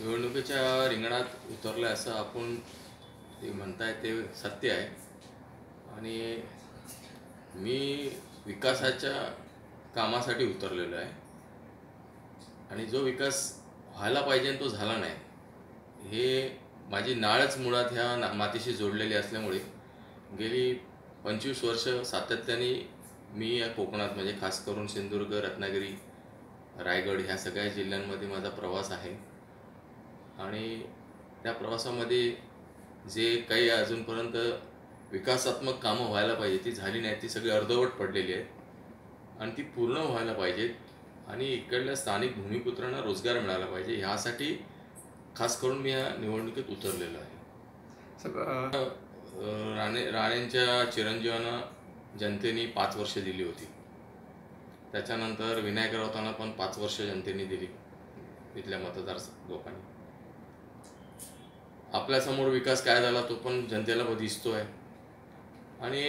निवडणुकीच्या रिंगणात उतरलं असं आपण ते म्हणताय ते सत्य आहे. आणि मी विकासाच्या कामासाठी उतरलेलो आहे. आणि जो विकास व्हायला पाहिजे तो झाला नाही हे माझी नाळच मुळात ह्या ना मातीशी जोडलेली असल्यामुळे गेली पंचवीस वर्ष सातत्याने मी या कोकणात म्हणजे खास करून सिंधुदुर्ग रत्नागिरी रायगड ह्या सगळ्या जिल्ह्यांमध्ये माझा प्रवास आहे. आणि त्या प्रवासामध्ये जे काही अजूनपर्यंत विकासात्मक कामं व्हायला पाहिजे ती झाली नाही ती सगळी अर्धवट पडलेली आहेत. आणि ती पूर्ण व्हायला पाहिजेत. आणि इकडल्या स्थानिक भूमिपुत्रांना रोजगार मिळाला पाहिजे ह्यासाठी खास करून मी या निवडणुकीत उतरलेलो आहे. राणे राणेंच्या चिरंजीवांना जनतेने पाच वर्ष दिली होती. त्याच्यानंतर विनायक राऊतांना पण पाच वर्ष जनतेने दिली इथल्या मतदार लोकांनी. आपल्यासमोर विकास काय झाला तो पण जनतेला दिसतो आहे आणि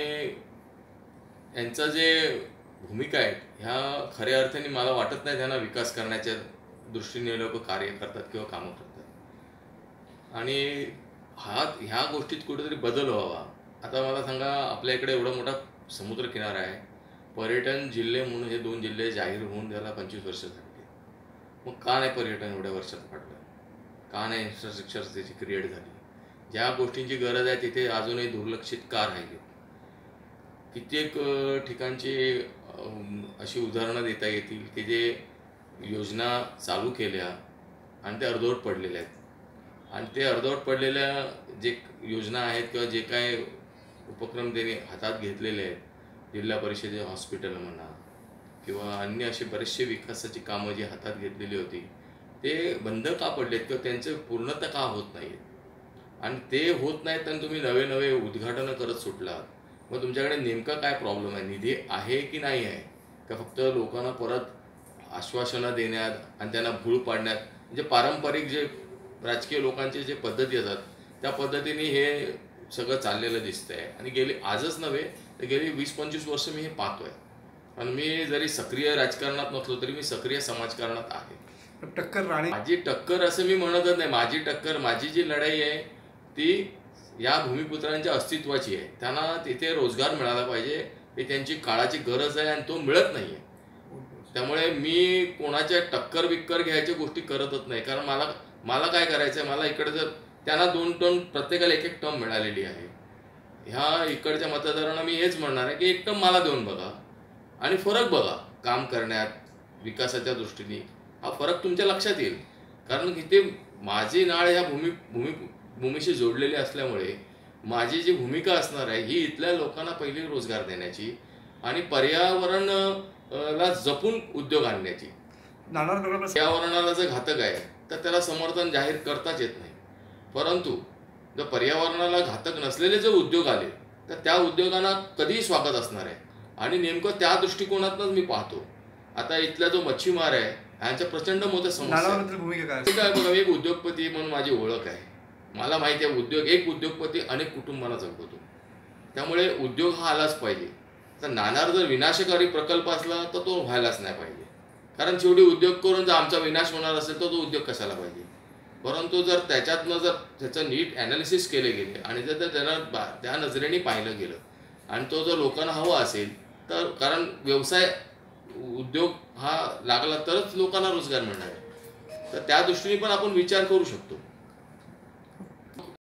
यांचं जे भूमिका आहे ह्या खऱ्या अर्थाने मला वाटत नाही त्यांना विकास करण्याच्या दृष्टीने लोक कार्य करतात किंवा कामं करतात. आणि हा ह्या गोष्टीत कुठेतरी बदल व्हावा. आता मला सांगा आपल्या इकडे एवढा मोठा समुद्रकिनारा आहे. पर्यटन जिल्हे म्हणून हे दोन जिल्हे जाहीर होऊन त्याला पंचवीस वर्ष झाली. मग का नाही पर्यटन एवढ्या वर्षात वाढलं? का नाही इन्फ्रास्ट्रक्चर त्याची क्रिएट झाली? ज्या गोष्टींची गरज आहे तिथे अजूनही दुर्लक्षित का राहिले कित्येक ठिकाणची अशी उदाहरणं देता येतील की जे योजना चालू केल्या आणि ते अर्धवट पडलेल्या आहेत. आणि ते अर्धवट पडलेल्या जे योजना आहेत किंवा जे काय उपक्रम त्यांनी हातात घेतलेले आहेत जिल्हा परिषदे हॉस्पिटल म्हणा किंवा अन्य असे बरेचसे विकासाची कामं जी हातात घेतलेली होती ते बंद का पडलेत किंवा त्यांचं पूर्णतः का होत नाही आणि ते होत नाहीत आणि तुम्ही नवे नवे उद्घाटनं करत सुटलात मग तुमच्याकडे नेमका काय प्रॉब्लेम आहे? निधी आहे की नाही आहे? का फक्त लोकांना परत आश्वासनं देण्यात आणि त्यांना भूळ पाडण्यात म्हणजे पारंपरिक जे राजकीय लोकांचे जे पद्धती असतात त्या पद्धतीने हे सगळं चाललेलं दिसतंय. आणि गेले आजच नव्हे गेली वीस पंचवीस वर्ष मी हे पाहतोय. आणि मी जरी सक्रिय राजकारणात नसलो तरी मी सक्रिय समाजकारणात आहे. टक्कर राणे माझी टक्कर असं मी म्हणतच नाही. माझी टक्कर माझी जी लढाई आहे ती या भूमिपुत्रांच्या अस्तित्वाची आहे. त्यांना तिथे रोजगार मिळाला पाहिजे ही त्यांची काळाची गरज आहे आणि तो मिळत नाही आहे त्यामुळे मी कोणाच्या टक्कर बिक्कर घ्यायच्या गोष्टी करतच नाही. कारण मला मला काय करायचं आहे मला इकडे जर त्यांना दोन टर्म प्रत्येकाला एक एक टर्म मिळालेली आहे. ह्या इकडच्या मतदारांना मी हेच म्हणणार आहे की एक टर्म मला देऊन बघा आणि फरक बघा काम करण्यात विकासाच्या दृष्टीने. हा फरक तुमच्या लक्षात येईल. कारण इथे माझी नाळ ह्या भूमी भूमी भूमीशी जोडलेली असल्यामुळे माझी जी भूमिका असणार आहे ही इथल्या लोकांना पहिली रोजगार देण्याची आणि पर्यावरण ला जपून उद्योग आणण्याची. पर्यावरणाला जर घातक आहे तर त्याला समर्थन जाहीर करताच येत नाही. परंतु जर पर्यावरणाला घातक नसलेले जर उद्योग आले तर त्या उद्योगांना कधीही स्वागत असणार आहे. आणि नेमकं त्या दृष्टिकोनातूनच मी पाहतो. आता इथला जो मच्छीमार आहे ह्यांच्या प्रचंड मोठ्या समस्या काय बघा मी एक उद्योगपती म्हणून माझी ओळख आहे. मला माहिती आहे उद्योग एक उद्योगपती अनेक कुटुंबाला जगवतो. त्यामुळे उद्योग हा आलाच पाहिजे. तर नाणार जर विनाशकारी प्रकल्प असला तर तो व्हायलाच नाही पाहिजे. कारण शेवटी उद्योग करून जर आमचा विनाश होणार असेल तर तो उद्योग कशाला पाहिजे? परंतु जर त्याच्यातनं जर त्याचं नीट ॲनालिसिस केले गेले आणि जर त्याला बा- त्या नजरेने पाहिलं गेलं आणि तो जर लोकांना हवा असेल तर कारण व्यवसाय उद्योग हा लागला तरच लोकांना रोजगार मिळणार आहे. तर त्या दृष्टीने पण आपण विचार करू शकतो.